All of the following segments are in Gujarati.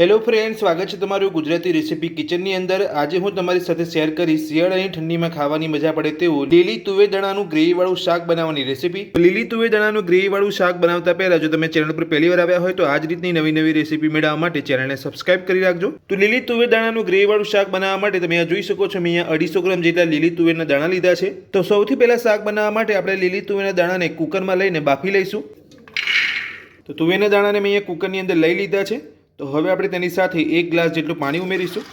હેલો ફ્રેન્ડ સ્વાગત છે તમારું ગુજરાતી રેસીપી કિચનની અંદર. આજે હું તમારી સાથે શેર કરીશ શિયાળાની ઠંડીમાં ખાવાની મજા પડે તેવું લીલી તુવેર દણાનું ગ્રેવીવાળું શાક બનાવવાની રેસીપી લીલી તુવેર દણાનું ગ્રેવીવાળું શાક બનાવતા પહેલા જો તમે ચેનલ પર પહેલી વાર આવ્યા હોય તો આ જ રીતની નવી નવી રેસીપી મેળવવા માટે ચેનલને સબસ્ક્રાઇબ કરી રાખજો. તો લીલી તુવેદાણાનું ગ્રેવીવાળું શાક બનાવવા માટે તમે અહીંયા જોઈ શકો છો, મેં અહીંયા અઢીસો ગ્રામ જેટલા લીલી તુવેરના દાણા લીધા છે. તો સૌથી પહેલાં શાક બનાવવા માટે આપણે લીલી તુવેરના દાણાને કુકરમાં લઈને બાફી લઈશું. તો તુવેરના દાણાને મેં અહીંયા કુકરની અંદર લઈ લીધા છે. તો હવે આપણે તેની સાથે એક ગ્લાસ જેટલું પાણી ઉમેરીશું.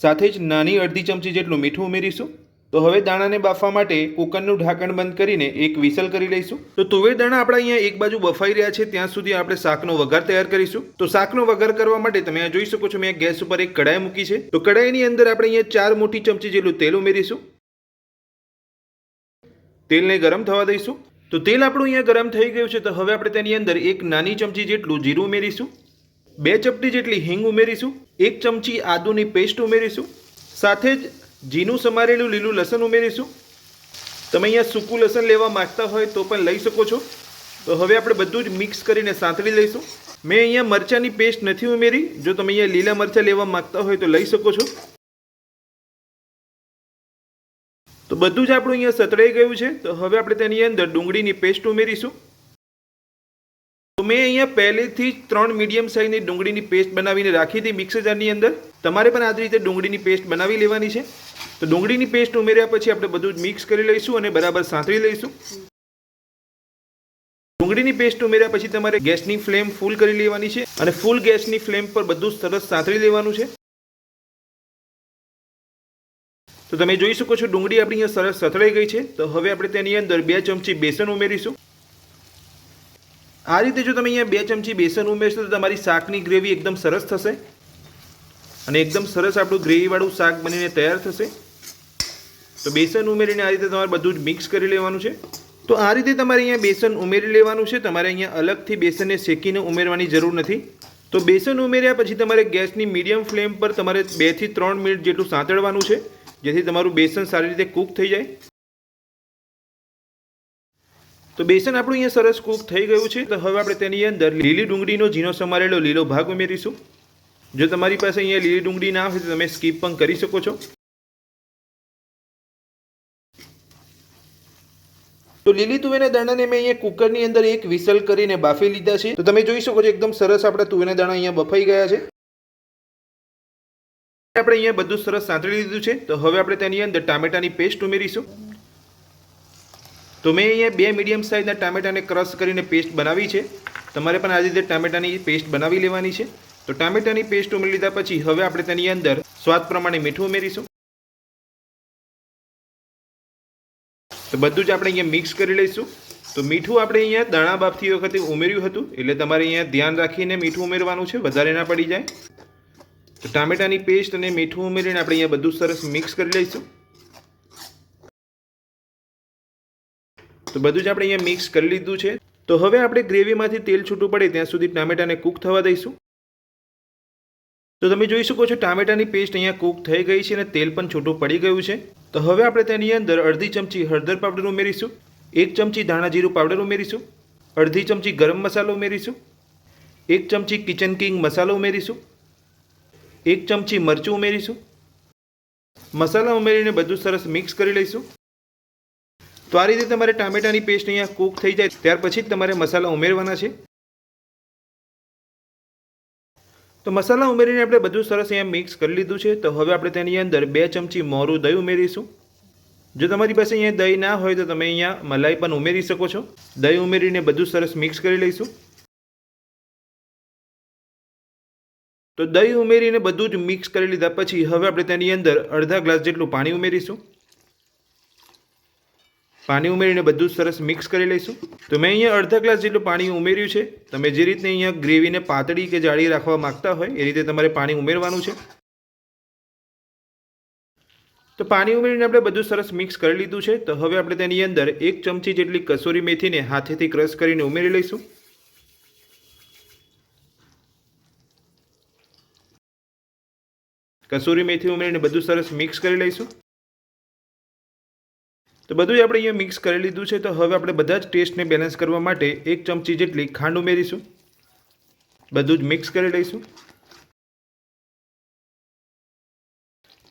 સાથે જ નાની અડધી ચમચી જેટલું મીઠું ઉમેરીશું. તો હવે દાણાને બાફવા માટે કુકરનું ઢાંકણ બંધ કરીને એક વિસલ કરી લઈશું. તો તુવેર દાણા આપણા અહીંયા એક બાજુ બફાઈ રહ્યા છે, ત્યાં સુધી આપણે શાકનો વઘાર તૈયાર કરીશું. તો શાકનો વઘાર કરવા માટે તમે આ જોઈ શકો છો, મેં ગેસ ઉપર એક કડાઈ મૂકી છે. તો કડાઈની અંદર આપણે અહીંયા ચાર મોટી ચમચી જેટલું તેલ ઉમેરીશું. તેલને ગરમ થવા દઈશું. તો તેલ આપણું અહીંયા ગરમ થઈ ગયું છે, તો હવે આપણે તેની અંદર એક નાની ચમચી જેટલું જીરું ઉમેરીશું. બે ચપટી જેટલી હિંગ ઉમેરીશું, એક ચમચી આદુની પેસ્ટ ઉમેરીશું, સાથે જ ઝીનું સમારેલું લીલું લસણ ઉમેરીશું. તમે અહીંયા સૂકું લસણ લેવા માંગતા હોય તો પણ લઈ શકો છો. તો હવે આપણે બધું જ મિક્સ કરીને સાંતળી લઈશું. મેં અહીંયા મરચાંની પેસ્ટ નથી ઉમેરી. જો તમે અહીંયા લીલા મરચાં લેવા માગતા હોય તો લઈ શકો છો. તો બધું જ આપણું અહીંયા સતળાઈ ગયું છે. તો હવે આપણે તેની અંદર ડુંગળીની પેસ્ટ ઉમેરીશું. મેં અહીંયા પહેલેથી જ ત્રણ મીડિયમ સાઇઝની ડુંગળીની પેસ્ટ બનાવીને રાખી હતી મિક્સર જારની અંદર. તમારે પણ આ રીતે ડુંગળીની પેસ્ટ બનાવી લેવાની છે. તો ડુંગળીની પેસ્ટ ઉમેર્યા પછી આપણે બધું જ મિક્સ કરી લઈશું અને બરાબર સાંતળી લઈશું. ડુંગળીની પેસ્ટ ઉમેર્યા પછી તમારે ગેસની ફ્લેમ ફૂલ કરી લેવાની છે અને ફૂલ ગેસની ફ્લેમ પર બધું સરસ સાંતળી લેવાનું છે. તો તમે જોઈ શકો છો ડુંગળી આપણી અહીંયા સરસ સતળાઈ ગઈ છે. તો હવે આપણે તેની અંદર બે ચમચી બેસન ઉમેરીશું. આ રીતે જો તમે અહીંયા બે ચમચી બેસન ઉમેરશો તો તમારી શાકની ગ્રેવી એકદમ સરસ થશે. અને એકદમ સરસ આપણું ગ્રેવીવાળું શાક બનીને તૈયાર થશે. તો બેસન ઉમેરીને આ રીતે તમારે બધું જ મિક્સ કરી લેવાનું છે. તો આ રીતે તમારે અહીંયા બેસન ઉમેરી લેવાનું છે. તમારે અહીંયા અલગથી બેસનને શેકીને ઉમેરવાની જરૂર નથી. તો બેસન ઉમેર્યા પછી તમારે ગેસની મીડિયમ ફ્લેમ પર તમારે બેથી ત્રણ મિનિટ જેટલું સાંતળવાનું છે. જેથી તમારું બેસન સારી રીતે કૂક થઈ જાય. તો બેસન આપણું અહીંયા સરસ કૂક થઈ ગયું છે. તો હવે આપણે તેની અંદર લીલી ડુંગળીનો ઝીણો સમારેલો લીલો ભાગ ઉમેરીશું. જો તમારી પાસે અહીંયા લીલી ડુંગળી ના હોય તો તમે સ્કીપ પણ કરી શકો છો. તો લીલી તુવેરના દાણાને મેં અહીંયા કુકરની અંદર એક વિસલ કરીને બાફી લીધા છે. તો તમે જોઈ શકો છો એકદમ સરસ આપણા તુવેરના દાણા અહીંયા બફાઈ ગયા છે. આપણે અહીંયા બધું સરસ સાંતળી લીધું છે. તો હવે આપણે તેની અંદર ટામેટાની પેસ્ટ ઉમેરીશું. તો મેં અહીંયા બે મીડિયમ સાઇઝના ટામેટાને ક્રશ કરીને પેસ્ટ બનાવી છે. તમારે પણ આ રીતે ટામેટાની પેસ્ટ બનાવી લેવાની છે. તો ટામેટાની પેસ્ટ ઉમેરી લીધા પછી હવે આપણે તેની અંદર સ્વાદ પ્રમાણે મીઠું ઉમેરીશું. તો બધું જ આપણે અહીંયા મિક્સ કરી લઈશું. તો મીઠું આપણે અહીંયા દાણા બાફતી વખતે ઉમેર્યું હતું, એટલે તમારે અહીંયા ધ્યાન રાખીને મીઠું ઉમેરવાનું છે, વધારે ના પડી જાય. તો ટામેટાની પેસ્ટ અને મીઠું ઉમેરીને આપણે અહીંયા બધું સરસ મિક્સ કરી લઈશું. તો બધું જ આપણે અહીંયા મિક્સ કરી લીધું છે. તો હવે આપણે ગ્રેવીમાંથી તેલ છૂટું પડે ત્યાં સુધી ટામેટાને કૂક થવા દઈશું. તો તમે જોઈ શકો છો ટામેટાની પેસ્ટ અહીંયા કૂક થઈ ગઈ છે અને તેલ પણ છૂટું પડી ગયું છે. તો હવે આપણે તેની અંદર અડધી ચમચી હળદર પાવડર ઉમેરીશું. એક ચમચી ધાણા જીરું પાવડર ઉમેરીશું. અડધી ચમચી ગરમ મસાલો ઉમેરીશું. એક ચમચી કિચન કિંગ મસાલો ઉમેરીશું. એક ચમચી મરચું ઉમેરીશું. મસાલા ઉમેરીને બધું સરસ મિક્સ કરી લઈશું. તો આ રીતે તમારે ટામેટાની પેસ્ટ અહીંયા કૂક થઈ જાય. ત્યાર પછી જ તમારે મસાલા ઉમેરવાના છે. તો મસાલા ઉમેરીને આપણે બધું સરસ અહીંયા મિક્સ કરી લીધું છે. તો હવે આપણે તેની અંદર બે ચમચી મોરું દહીં ઉમેરીશું. જો તમારી પાસે અહીંયા દહીં ના હોય તો તમે અહીંયા મલાઈ પણ ઉમેરી શકો છો. દહીં ઉમેરીને બધું સરસ મિક્સ કરી લઈશું. તો દહીં ઉમેરીને બધું જ મિક્સ કરી લીધા પછી હવે આપણે તેની અંદર અડધા ગ્લાસ જેટલું પાણી ઉમેરીશું. પાણી ઉમેરીને બધું સરસ મિક્સ કરી લઈશું. તો મેં અહીંયા અડધા ગ્લાસ જેટલું પાણી ઉમેર્યું છે. તમે જે રીતે અહીંયા ગ્રેવીને પાતળી કે જાળી રાખવા માગતા હોય, એ રીતે તમારે પાણી ઉમેરવાનું છે. તો પાણી ઉમેરીને આપણે બધું સરસ મિક્સ કરી લીધું છે. તો હવે આપણે તેની અંદર એક ચમચી જેટલી કસૂરી મેથીને હાથેથી ક્રશ કરીને ઉમેરી લઈશું. કસૂરી મેથી ઉમેરીને બધું સરસ મિક્સ કરી લઈશું. તો બધું જ આપણે અહીંયા મિક્સ કરી લીધું છે. તો હવે આપણે બધા જ ટેસ્ટને બેલેન્સ કરવા માટે એક ચમચી જેટલી ખાંડ ઉમેરીશું. બધું જ મિક્સ કરી લઈશું.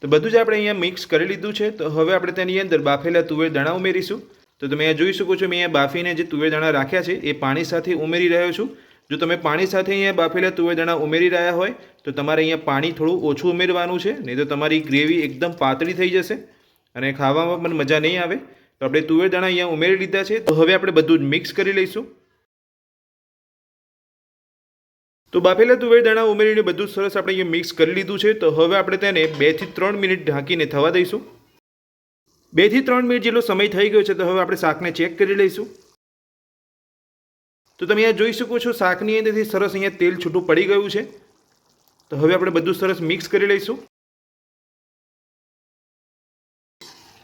તો બધું જ આપણે અહીંયા મિક્સ કરી લીધું છે. તો હવે આપણે તેની અંદર બાફેલા તુવેર દાણા ઉમેરીશું. તો તમે અહીંયા જોઈ શકો છો, મેં અહીંયા બાફીને જે તુવેર દાણા રાખ્યા છે, એ પાણી સાથે ઉમેરી રહ્યો છું. જો તમે પાણી સાથે અહીંયા બાફેલા તુવેર દાણા ઉમેરી રહ્યા હોય, તો તમારે અહીંયા પાણી થોડું ઓછું ઉમેરવાનું છે. નહીં તો તમારી ગ્રેવી એકદમ પાતળી થઈ જશે. અને ખાવામાં પણ મજા નહીં આવે, તો આપણે તુવેર દાણા અહીંયા ઉમેરી લીધા છે. તો હવે આપણે બધું જ મિક્સ કરી લઈશું. તો બાફેલા તુવેર દાણા ઉમેરીને બધું સરસ આપણે અહીંયા મિક્સ કરી લીધું છે. તો હવે આપણે તેને બેથી ત્રણ મિનિટ ઢાંકીને થવા દઈશું. બેથી ત્રણ મિનિટ જેટલો સમય થઈ ગયો છે, તો હવે આપણે શાકને ચેક કરી લઈશું. તો તમે અહીંયા જોઈ શકો છો, શાકની અંદરથી સરસ અહીંયા તેલ છૂટું પડી ગયું છે. તો હવે આપણે બધું સરસ મિક્સ કરી લઈશું.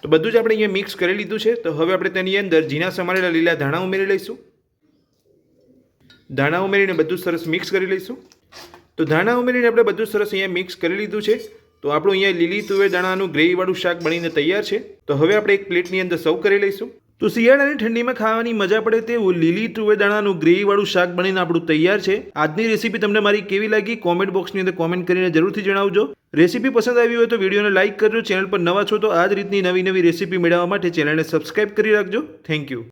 તો બધું જ આપણે અહીંયા મિક્સ કરી લીધું છે. તો હવે આપણે તેની અંદર ઝીણા સમારેલા લીલા ધાણા ઉમેરી લઈશું. ધાણા ઉમેરીને બધું સરસ મિક્સ કરી લઈશું. તો ધાણા ઉમેરીને આપણે બધું સરસ અહીંયા મિક્સ કરી લીધું છે. તો આપણું અહીંયા લીલી તુવેર દાણાનું ગ્રેવીવાળું શાક બનીને તૈયાર છે. તો હવે આપણે એક પ્લેટની અંદર સર્વ કરી લઈશું. તો શિયાળાની ઠંડીમાં ખાવાની મજા પડે તેવું લીલી તુવેર દાણાનું ગ્રેવીવાળું શાક બનીને આપણું તૈયાર છે. આજની રેસીપી તમને મારી કેવી લાગી કોમેન્ટ બોક્સની અંદર કોમેન્ટ કરીને જરૂરથી જણાવજો. રેસીપી પસંદ આવી હોય તો વિડીયોને લાઇક કરજો, ચેનલ પર નવા છો તો આ જ રીતની નવી નવી રેસીપી મેળવવા માટે ચેનલને સબસ્ક્રાઇબ કરી રાખજો. Thank you.